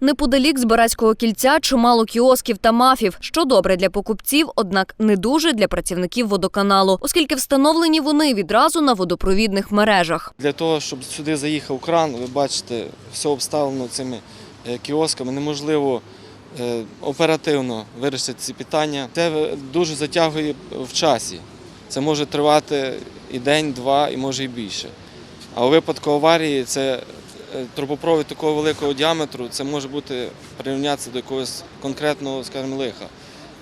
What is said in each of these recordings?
Неподалік Збаразького кільця чимало кіосків та мафів, що добре для покупців, однак не дуже для працівників водоканалу, оскільки встановлені вони відразу на водопровідних мережах. Для того, щоб сюди заїхав кран, ви бачите, все обставлено цими е, кіосками. Неможливо е, оперативно вирішити ці питання. Це е, дуже затягує в часі. Це може тривати і день, два, і може і більше. А у випадку аварії це трубопровід такого великого діаметру, це може бути прирівнятися до якогось конкретного, скажімо, лиха,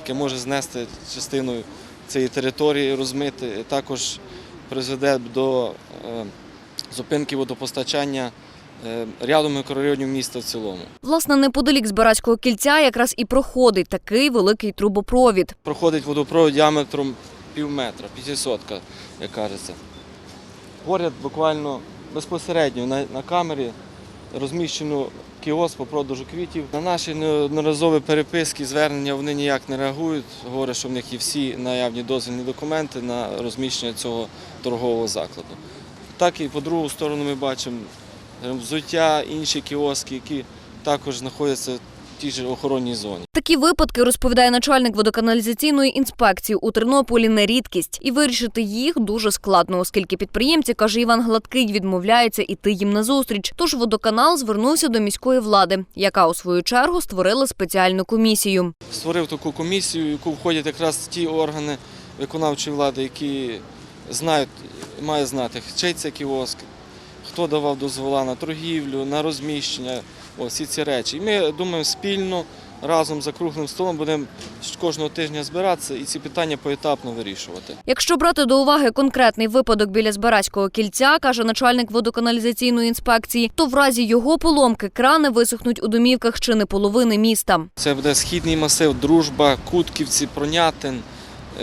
яке може знести частину цієї території, розмити. І також призведе до е, зупинки водопостачання е, рядом мікрорайонів міста в цілому. Власне, неподалік Збаразького кільця якраз і проходить такий великий трубопровід. Проходить водопровід діаметром пів метра, п'ятисотка, як кажеться. Поряд буквально безпосередньо на, на камері розміщено кіоск по продажу квітів. На наші неодноразові переписки, звернення вони ніяк не реагують. Говорять, що в них є всі наявні дозвільні документи на розміщення цього торгового закладу. Так і по другу сторону ми бачимо е, взуття, інші кіоски, які також знаходяться тій же охоронній зоні. Такі випадки розповідає начальник водоканалізаційної інспекції у Тернополі не рідкість, і вирішити їх дуже складно, оскільки підприємці, каже Іван Гладкий, відмовляються іти їм назустріч. Тож водоканал звернувся до міської влади, яка у свою чергу створила спеціальну комісію. створив таку комісію, в яку входять якраз ті органи виконавчої влади, які знають, мають знати, чий це кіоск, хто давав дозвола на торгівлю, на розміщення, всі ці речі. І ми думаємо спільно разом за круглим столом будемо кожного тижня збиратися і ці питання поетапно вирішувати. Якщо брати до уваги конкретний випадок біля Збаразького кільця, каже начальник водоканалізаційної інспекції, то в разі його поломки крани висохнуть у домівках ще не половини міста. Це буде східний масив, дружба, Кутківці, Пронятин,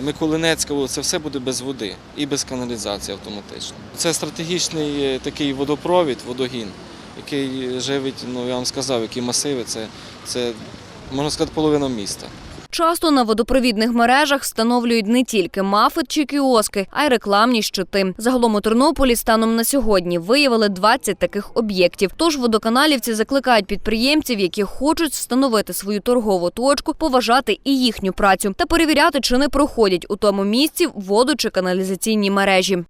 Миколинецька, це все буде без води і без каналізації автоматично. Це стратегічний е, такий водопровід, водогін, який живить, ну я вам сказав, які масиви, це, це можна сказати, половина міста. Часто на водопровідних мережах встановлюють не тільки мафи чи кіоски, а й рекламні щити. Загалом у Тернополі станом на сьогодні виявили 20 таких об'єктів. Тож водоканалівці закликають підприємців, які хочуть встановити свою торгову точку, поважати і їхню працю та перевіряти, чи не проходять у тому місці воду чи каналізаційні мережі.